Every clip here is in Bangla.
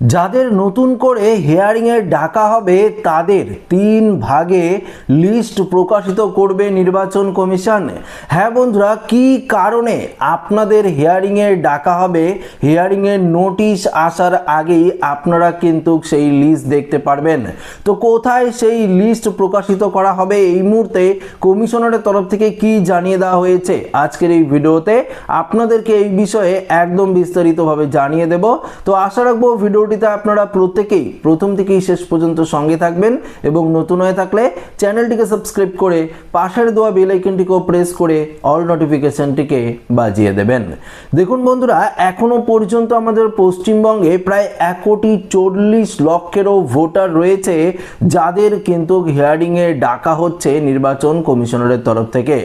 যাদের নতুন করে হিয়ারিংয়ের ডাকা হবে, তাদের তিন ভাগে লিস্ট প্রকাশিত করবে নির্বাচন কমিশন। হ্যাঁ বন্ধুরা, কি কারণে আপনাদের হিয়ারিংয়ের ডাকা হবে? হিয়ারিংয়ের নোটিশ আসার আগেই আপনারা কিন্তু সেই লিস্ট দেখতে পারবেন। তো কোথায় সেই লিস্ট প্রকাশিত করা হবে? এই মুহূর্তে কমিশনারের তরফ থেকে কি জানিয়ে দেওয়া হয়েছে? আজকের এই ভিডিওতে আপনাদেরকে এই বিষয়ে একদম বিস্তারিতভাবে জানিয়ে দেব। তো আশা রাখব ভিডিওটিতে আপনারা প্রত্যেকেই প্রথম থেকেই শেষ পর্যন্ত সঙ্গে থাকবেন এবং নতুন হয়ে থাকলে চ্যানেলটিকে সাবস্ক্রাইব করে পাশের দেওয়া বেল আইকনটিকেও প্রেস করে অল নোটিফিকেশনটিকে বাজিয়ে দেবেন। দেখুন বন্ধুরা, এখনও পর্যন্ত আমাদের পশ্চিমবঙ্গে প্রায় এক কোটি চল্লিশ লক্ষেরও ভোটার রয়েছে, যাদের কিন্তু হিয়ারিংয়ে ডাকা হচ্ছে নির্বাচন কমিশনারের তরফ থেকে।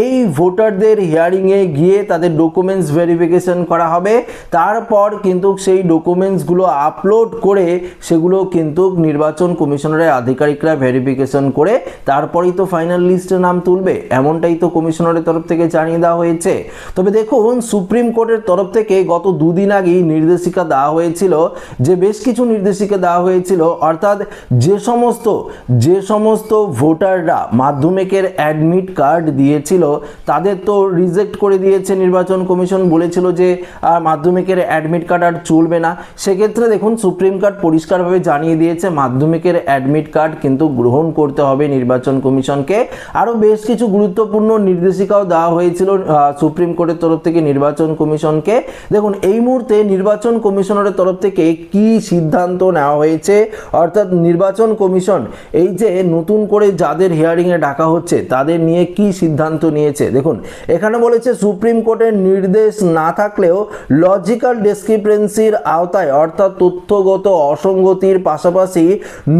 এই ভোটারদের হিয়ারিংয়ে গিয়ে তাদের ডকুমেন্টস ভেরিফিকেশন করা হবে, তারপর কিন্তু সেই ডকুমেন্টসগুলো আপলোড করে সেগুলো কিন্তু নির্বাচন কমিশনারের আধিকারিকরা ভেরিফিকেশন করে তারপরেই তো ফাইনাল লিস্টে নাম তুলবে, এমনটাই তো কমিশনারের তরফ থেকে জানিয়ে দেওয়া হয়েছে। তবে দেখুন, সুপ্রিম কোর্টের তরফ থেকে গত দুদিন আগেই নির্দেশিকা দেওয়া হয়েছিল যে বেশ কিছু নির্দেশিকা দেওয়া হয়েছিল, অর্থাৎ যে সমস্ত যে সমস্ত ভোটাররা মাধ্যমিকের অ্যাডমিট কার্ড দিয়েছিল, তাদের তো রিজেক্ট করে দিয়েছে নির্বাচন কমিশন, বলেছিল যে মাধ্যমিকের অ্যাডমিট কার্ড আর চলবে না। সেক্ষেত্রে দেখুন, সুপ্রিম কোর্ট পরিষ্কারভাবে জানিয়ে দিয়েছে, মাধ্যমিকের অ্যাডমিট কার্ড কিন্তু গ্রহণ করতে হবে নির্বাচন কমিশনকে। আরও বেশ কিছু গুরুত্বপূর্ণ নির্দেশিকাও দেওয়া হয়েছিল সুপ্রিম কোর্টের তরফ থেকে নির্বাচন কমিশনকে। দেখুন, এই মুহূর্তে নির্বাচন কমিশনারের তরফ থেকে কি সিদ্ধান্ত নেওয়া হয়েছে? অর্থাৎ নির্বাচন কমিশন, এই যে নতুন করে যাদের হিয়ারিংয়ে ডাকা হচ্ছে, তাদের নিয়ে কি সিদ্ধান্ত নিয়েছে? দেখুন, এখানে বলেছে সুপ্রিম কোর্টের নির্দেশ না থাকলেও লজিক্যাল ডিসক্রিপেন্সির আওতায়, অর্থাৎ তথ্যগত অসঙ্গতির পাশাপাশি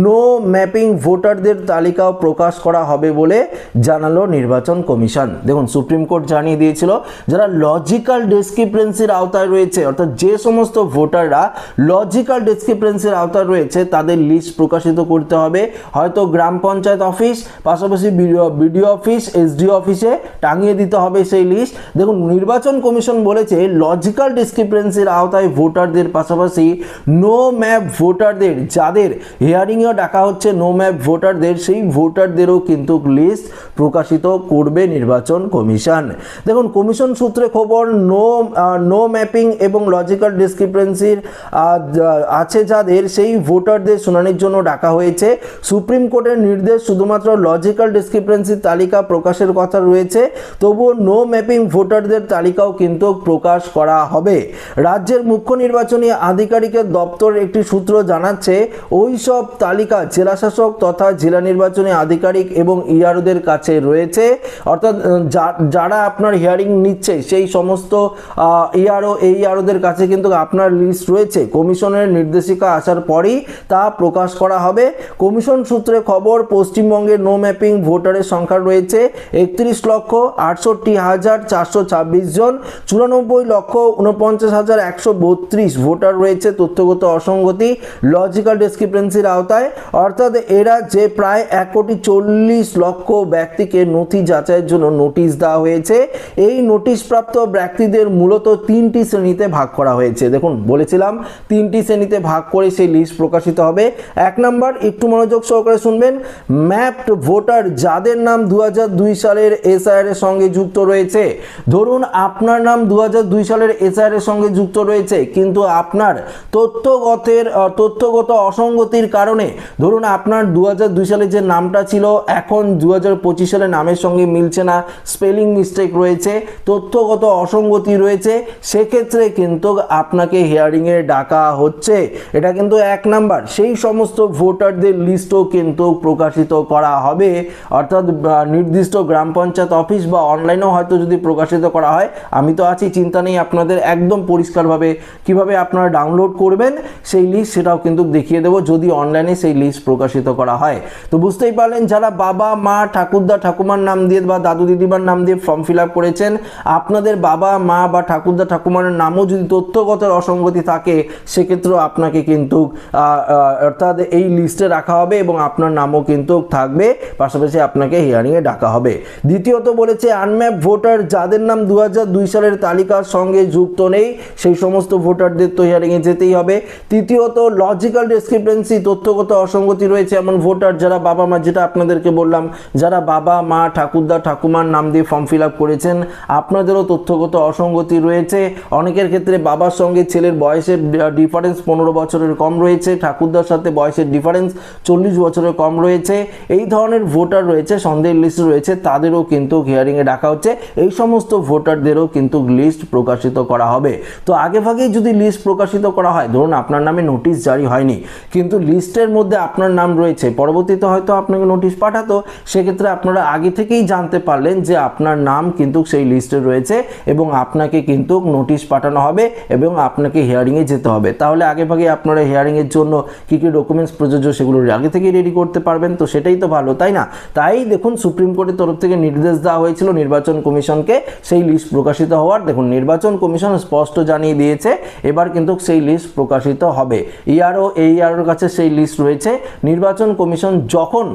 নো ম্যাপিং ভোটারদের তালিকাও প্রকাশ করা হবে বলে জানালো নির্বাচন কমিশন। দেখুন, সুপ্রিম কোর্ট জানিয়ে দিয়েছিল, যারা লজিক্যাল ডিসক্রিপেন্সির আওতায় রয়েছে, অর্থাৎ যে সমস্ত ভোটাররা লজিক্যাল ডিসক্রিপেন্সির আওতায় রয়েছে, তাদের লিস্ট প্রকাশিত করতে হবে। হয়তো গ্রাম পঞ্চায়েত অফিস, পাশাপাশি বিডিও অফিস, এসডিও অফিসে টাঙিয়ে দিতে হবে সেই লিস্ট। দেখুন, নির্বাচন কমিশন বলেছে, লজিক্যাল ডিসক্রিপেন্সির আওতায় ভোটারদের পাশাপাশি নো ম্যাপ ভোটারদের, যাদের হিয়ারিংয়েও ডাকা হচ্ছে নো ম্যাপ ভোটারদের, সেই ভোটারদেরও কিন্তু লিস্ট প্রকাশিত করবে নির্বাচন কমিশন। দেখুন, কমিশন সূত্রে খবর নো নো ম্যাপিং এবং লজিক্যাল ডিসক্রিপেন্সির আছে যাদের, সেই ভোটারদের শুনানির জন্য ডাকা হয়েছে। সুপ্রিম কোর্টের নির্দেশ শুধুমাত্র লজিক্যাল ডিসক্রিপেন্সির তালিকা প্রকাশের কথা রয়েছে। তবুও নো ম্যাপিং ভোটারদের তালিকাও কিন্তু প্রকাশ করা হবে। রাজ্যের মুখ্য নির্বাচনী আধিকারিকের দপ্তর একটি সূত্র জানাচ্ছে ওই সব তালিকা জেলাশাসক তথা জেলা নির্বাচনী আধিকারিক এবং ইআরওদের কাছে রয়েছে। অর্থাৎ যারা আপনার হিয়ারিং নিচ্ছে, সেই সমস্ত ইআরও, এই ইআরওদের কাছে কিন্তু আপনার লিস্ট রয়েছে। কমিশনের নির্দেশিকা আসার পরই তা প্রকাশ করা হবে। কমিশন সূত্রে খবর, পশ্চিমবঙ্গে নো ম্যাপিং ভোটারের সংখ্যা রয়েছে একত্রিশ লক্ষ আটষট্টি হাজার চারশো ছাব্বিশ জন। চুরানব্বই লক্ষ উনপঞ্চাশ হাজার একশো বত্রিশ ভোটার রয়েছে তথ্যগত অসঙ্গতি লজিক্যাল ডিসক্রিপেন্সির আওতায়। অর্থাৎ, এরা যে প্রায় এক কোটি চল্লিশ লক্ষ ব্যক্তিকে নথি যাচাইয়ের জন্য নোটিশ দেওয়া হয়েছে। এই নোটিশ প্রাপ্ত ব্যক্তিদের মূলত তিনটি শ্রেণীতে ভাগ করা হয়েছে। দেখুন, বলেছিলাম, তিনটি শ্রেণীতে ভাগ করে সেই লিস্ট প্রকাশিত হবে। এক নাম্বার, একটু মনোযোগ সহকারে শুনবেন। ম্যাপড ভোটার যাদের নাম দু হাজার দুই সালের এসআইআর এর সঙ্গে যুক্ত রয়েছে। ধরুন, আপনার নাম দু হাজার দুই সালের এসআইআর এর সঙ্গে যুক্ত রয়েছে, কিন্তু আপনার তথ্যগতের, তথ্যগত অসঙ্গতির কারণে, ধরুন, আপনার দু সালে যে নামটা ছিল, এখন দু হাজার পঁচিশ সালে নামের সঙ্গে মিলছে না, স্পেলিং মিস্টেক রয়েছে, তথ্যগত অসঙ্গতি রয়েছে, সেক্ষেত্রে কিন্তু আপনাকে হিয়ারিংয়ে ডাকা হচ্ছে। এটা কিন্তু এক নাম্বার। সেই সমস্ত ভোটারদের লিস্টও কিন্তু প্রকাশিত করা হবে। অর্থাৎ নির্দিষ্ট গ্রাম পঞ্চায়েত অফিস বা অনলাইনেও হয়তো যদি প্রকাশিত করা হয়, আমি তো আছি, চিন্তা নেই আপনাদের একদম পরিষ্কারভাবে কীভাবে আপনারা ডাউনলোড করবেন, সেই লিস্ট সেটাও কিন্তু দেখিয়ে দেবো, যদি অনলাইনে সেই লিস্ট প্রকাশিত করা হয়। তো বুঝতেই পারছেন পারলেন যারা বাবা, মা, ঠাকুরদা, ঠাকুমার নাম দিয়ে বা দাদু দিদিমার নাম দিয়ে ফর্ম ফিল করেছেন, আপনাদের বাবা, মা বা ঠাকুরদা, ঠাকুমার নামও যদি তথ্যগত অসঙ্গতি থাকে, সেক্ষেত্রেও আপনাকে কিন্তু অর্থাৎ এই লিস্টে রাখা হবে এবং আপনার নামও কিন্তু থাকবে, পাশাপাশি আপনাকে হিয়ারিংয়ে ডাকা হবে। দ্বিতীয়ত বলেছে আনম্যাপ ভোটার যাদের নাম দু সালের তালিকার সঙ্গে যুক্ত নেই, সেই সমস্ত ভোটারদের তো হিয়ারিংয়ে যেতেই হবে। তৃতীয়ত লজিক্যাল ডিসক্রিপেন্সি তথ্যগত অসঙ্গতি রয়েছে এমন ভোটার যারা বাবা, মা যেটা আপনাদেরকে বললাম, যারা বাবা, মা, ঠাকুরদা, ঠাকুমার নাম দিয়ে ফর্ম ফিল করেছেন, আপনাদেরও তথ্যগত অসঙ্গতি রয়েছে। অনেকের ক্ষেত্রে বাবার সঙ্গে ছেলের বয়সের ডিফারেন্স পনেরো বছরের কম রয়েছে, ঠাকুরদার সাথে বয়সের ডিফারেন্স চল্লিশ বছরের কম রয়েছে। এই ধরনের ভোটার রয়েছে, সন্দেহের লিস্ট রয়েছে, তাদেরও কিন্তু হিয়ারিংয়ে ডাকা হচ্ছে। এই সমস্ত ভোটারদেরও কিন্তু লিস্ট প্রকাশিত করা হবে। তো আগে ভাগেই যদি লিস্ট প্রকাশিত করা হয়, ধরুন আপনার নামে নোটিশ জারি হয়নি, কিন্তু লিস্টের মধ্যে আপনার নাম রয়েছে, পরবর্তীতে হয়তো আপনাকে নোটিশ পাঠাতো, সেক্ষেত্রে আপনারা আগে থেকেই জানতে পারলেন যে আপনার নাম কিন্তু সেই লিস্টে রয়েছে এবং আপনাকে কিন্তু নোটিশ পাঠানো হবে এবং আপনাকে হিয়ারিংয়ে যেতে হবে। তাহলে আগে ভাগে আপনারা হিয়ারিংয়ের জন্য কী কী ডকুমেন্টস প্রযোজ্য সেগুলো আগে থেকেই রেডি করতে পারবেন, তো সেটাই তো ভালো, তাই না? তাই দেখুন সুপ্রিম কোর্টের তরফ থেকে নির্দেশ দেওয়া হয়েছিল নির্বাচন কমিশনকে, সেই লিস্ট প্রকাশিত হওয়ার। দেখুন, নির্বাচন কমিশন স্পষ্ট জানিয়ে দিয়েছে, এবার কিন্তু সেই লিস্ট প্রকাশিত হবে। ইআরও এইআরওর কাছে সেই লিস্ট রয়েছে। নির্বাচন কমিশন যখন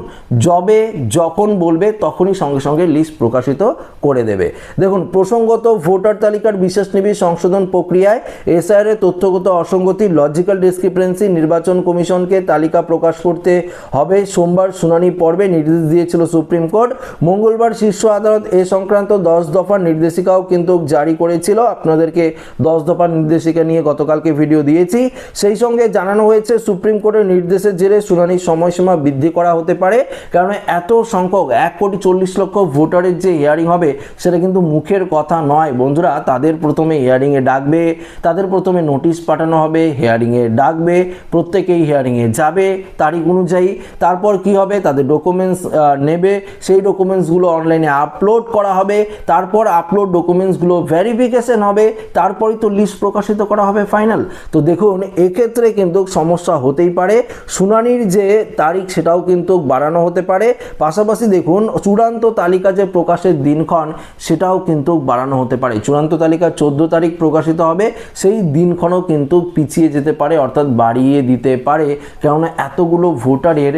যবে যখন বলবে তখনই সঙ্গে সঙ্গে লিস্ট প্রকাশিত করে দেবে। দেখুন, প্রসঙ্গত ভোটার তালিকার বিশেষ নিবিড় সংশোধন প্রক্রিয়ায় এসআইআর তথ্যগত অসঙ্গতি লজিক্যাল ডিসক্রিপেন্সি নির্বাচন কমিশনকে তালিকা প্রকাশ করতে হবে। সোমবার শুনানি পর্বে নির্দেশ দিয়েছিল সুপ্রিম কোর্ট। মঙ্গলবার শীর্ষ আদালত এ সংক্রান্ত দশ দফার নির্দেশিকাও কিন্তু জারি করেছিল। আপনাদেরকে দশ দফার নির্দেশিকা নিয়ে গতকালকে ভিডিও দিয়েছি। সেই সঙ্গে জানানো হয়েছে, সুপ্রিম কোর্টের নির্দেশের জেরে শুনানির সময়সীমা বৃদ্ধি করা হতে পারে। কারণ এত সংখ্যক, এক কোটি চল্লিশ লক্ষ ভোটারের যে হিয়ারিং হবে, সেটা কিন্তু মুখের কথা নয়। বন্ধুরা, তাদের প্রথমে হিয়ারিংয়ে ডাকবে, তাদের প্রথমে নোটিশ পাঠানো হবে হিয়ারিংয়ে ডাকবে, প্রত্যেকেই হিয়ারিংয়ে যাবে তারিখ অনুযায়ী। তারপর কি হবে? তাদের ডকুমেন্টস নেবে। সেই ডকুমেন্টসগুলো অনলাইনে আপলোড করা হবে। তারপর আপলোড ডকুমেন্টসগুলো ভেরিফিকেশন হবে। তারপরই তো লিস্ট প্রকাশিত করা হবে ফাইনাল তো দেখুন, এক্ষেত্রে কিন্তু সমস্যা হতেই পারে। শুনানির যে তারিখ, সেটাও কিন্তু বাড়ানো হতে পারে। পাশাপাশি দেখুন, চূড়ান্ত তালিকা যে প্রকাশের দিনক্ষণ, সেটাও কিন্তু বাড়ানো হতে পারে। চূড়ান্ত তালিকা চোদ্দ তারিখ প্রকাশিত হবে, সেই দিনক্ষণও কিন্তু পিছিয়ে যেতে পারে, অর্থাৎ বাড়িয়ে দিতে পারে। কেননা এতগুলো ভোটারের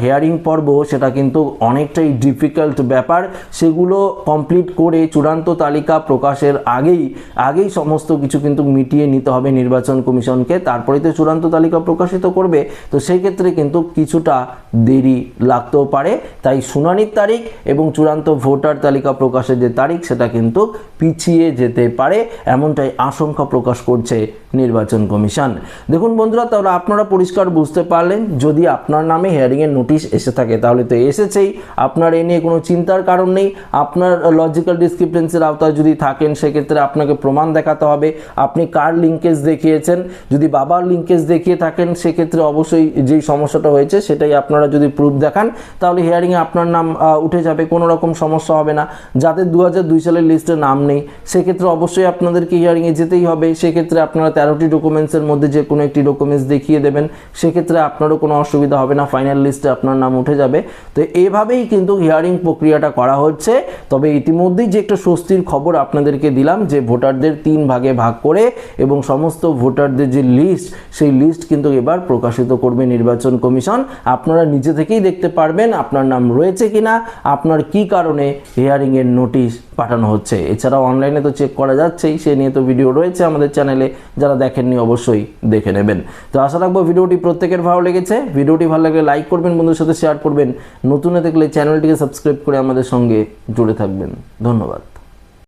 হেয়ারিং পর্ব, সেটা কিন্তু অনেকটাই ডিফিকাল্ট ব্যাপার। সেগুলো কমপ্লিট করে চূড়ান্ত তালিকা প্রকাশের আগেই আগেই সমস্ত কিছু কিন্তু মিটিয়ে নিতে হবে নির্বাচন কমিশনকে। তারপরে তো চূড়ান্ত তালিকা প্রকাশিত করবে। তো সেই ক্ষেত্রে কিন্তু কিছুটা দেরি লাগতেও পারে। তাই শুনানির তারিখ এবং চূড়ান্ত ভোটার তালিকা প্রকাশের যে তারিখ, সেটা কিন্তু পিছিয়ে যেতে পারে। এমনটাই আশঙ্কা প্রকাশ করছে নির্বাচন কমিশন। দেখুন বন্ধুরা, তাহলে আপনারা পরিষ্কার বুঝতে পারলেন, যদি আপনার নামে হিয়ারিংয়ের নোটিশ এসে থাকে, তাহলে তো এসেছেই। আপনার এ নিয়ে কোনো চিন্তার কারণ নেই। আপনার লজিক্যাল ডিসক্রিপেন্সির আওতায় যদি থাকেন, সেক্ষেত্রে আপনাকে প্রমাণ দেখাতে হবে। আপনি কার লিঙ্কেজ দেখিয়েছেন? যদি বাবার লিঙ্কেজ দেখিয়ে থাকেন, সেক্ষেত্রে অবশ্যই যেই সমস্যাটা হয়েছে, সেটাই আপনারা যদি প্রুফ দেখান, তাহলে হিয়ারিংয়ে আপনার নাম উঠে যাবে, কোনো রকম সমস্যা হবে না। যাদের দু দুই সালের লিস্টে নাম নেই, সেক্ষেত্রে অবশ্যই আপনাদেরকে হিয়ারিংয়ে যেতেই হবে। সেক্ষেত্রে আপনারা তেরোটি ডকুমেন্টসের মধ্যে যে কোনো একটি ডকুমেন্টস দেখিয়ে দেবেন। সেক্ষেত্রে আপনারও কোনো অসুবিধা হবে না ফাইনাল লিস্টে আপনার নাম উঠে যাবে। তো এভাবেই কিন্তু হিয়ারিং প্রক্রিয়াটা করা হচ্ছে। তবে ইতিমধ্যেই যে একটা স্বস্তির খবর আপনাদেরকে দিলাম, যে ভোটারদের তিন ভাগে ভাগ করে এবং সমস্ত ভোটারদের যে লিস্ট সেই লিস্ট কিন্তু এবার প্রকাশিত করবে নির্বাচন কমিশন। আপনারা নিজে থেকেই দেখতে পারবেন আপনার নাম রয়েছে কিনা, আপনার কি কারণে হিয়ারিংয়ের নোটিশ পাঠানো হচ্ছে। এছাড়াও অনলাইনে তো চেক করা যাচ্ছেই, সে নিয়ে তো ভিডিও রয়েছে আমাদের চ্যানেলে যারা দেখেননি অবশ্যই দেখে নেবেন। তো আশা রাখব ভিডিওটি প্রত্যেকের ভালো লেগেছে। ভিডিওটি ভালো লাগলে লাইক করবেন বন্ধুর সাথে শেয়ার করবেন। নতুন দেখলে চ্যানেলটিকে সাবস্ক্রাইব করে আমাদের সঙ্গে জুড়ে থাকবেন। ধন্যবাদ।